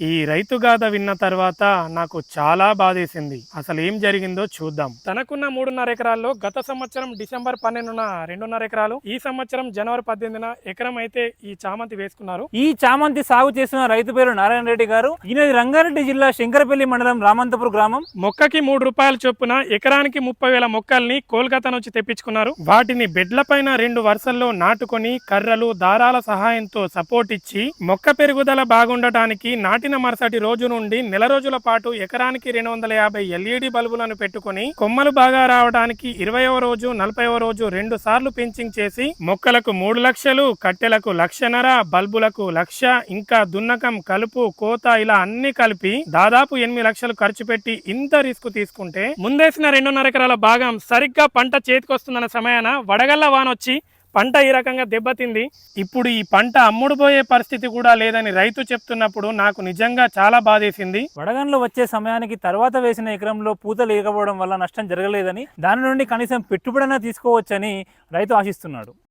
ఈ రైతు గాథ విన్న తర్వాత నాకు చాలా బాధేసింది. అసలు ఏం జరిగిందో చూద్దాం. తనకున్న మూడున్నర ఎకరాల్లో గత సంవత్సరం డిసెంబర్ పన్నెండున రెండున్నర ఎకరాలు ఈ సంవత్సరం జనవరి పద్దెనిమిదిన ఎకరం అయితే ఈ చామంతి వేసుకున్నారు. ఈ చామంతి సాగు చేస్తున్న రైతు పేరు నారాయణ రెడ్డి గారు ఈయనది రంగారెడ్డి జిల్లా శంకరపల్లి మండలం రామంతపూర్ గ్రామం. మొక్కకి మూడు రూపాయల చొప్పున ఎకరానికి ముప్పై వేల మొక్కల్ని కోల్కతా నుంచి తెప్పించుకున్నారు. వాటిని బెడ్ల పైన రెండు వరుసల్లో నాటుకొని కర్రలు దారాల సహాయంతో సపోర్ట్ ఇచ్చి మొక్క పెరుగుదల బాగుండటానికి పెట్టిన మరుసటి రోజు నుండి నెల రోజుల పాటు ఎకరానికి రెండు వందల యాభై ఎల్ఈడి బల్బులను పెట్టుకొని కొమ్మలు బాగా రావడానికి ఇరవైవ రోజు నలభైవ రోజు రెండు సార్లు పెంచింగ్ చేసి మొక్కలకు మూడు లక్షలు కట్టెలకు లక్షన్నర బల్బులకు లక్ష ఇంకా దున్నకం కలుపు కోత ఇలా అన్ని కలిపి దాదాపు ఎనిమిది లక్షలు ఖర్చు పెట్టి ఇంత రిస్క్ తీసుకుంటే ముందేసిన రెండున్నర ఎకరాల భాగం సరిగ్గా పంట చేతికొస్తున్న సమయాన వడగళ్ళ వానొచ్చి పంట ఈ రకంగా దెబ్బతింది. ఇప్పుడు ఈ పంట అమ్ముడుపోయే పరిస్థితి కూడా లేదని రైతు చెప్తున్నప్పుడు నాకు నిజంగా చాలా బాధేసింది. వడగన్లు వచ్చే సమయానికి తర్వాత వేసిన ఎకరంలో పూత లేకపోవడం వల్ల నష్టం జరగలేదని దాని నుండి కనీసం పెట్టుబడైనా తీసుకోవచ్చని రైతు ఆశిస్తున్నాడు.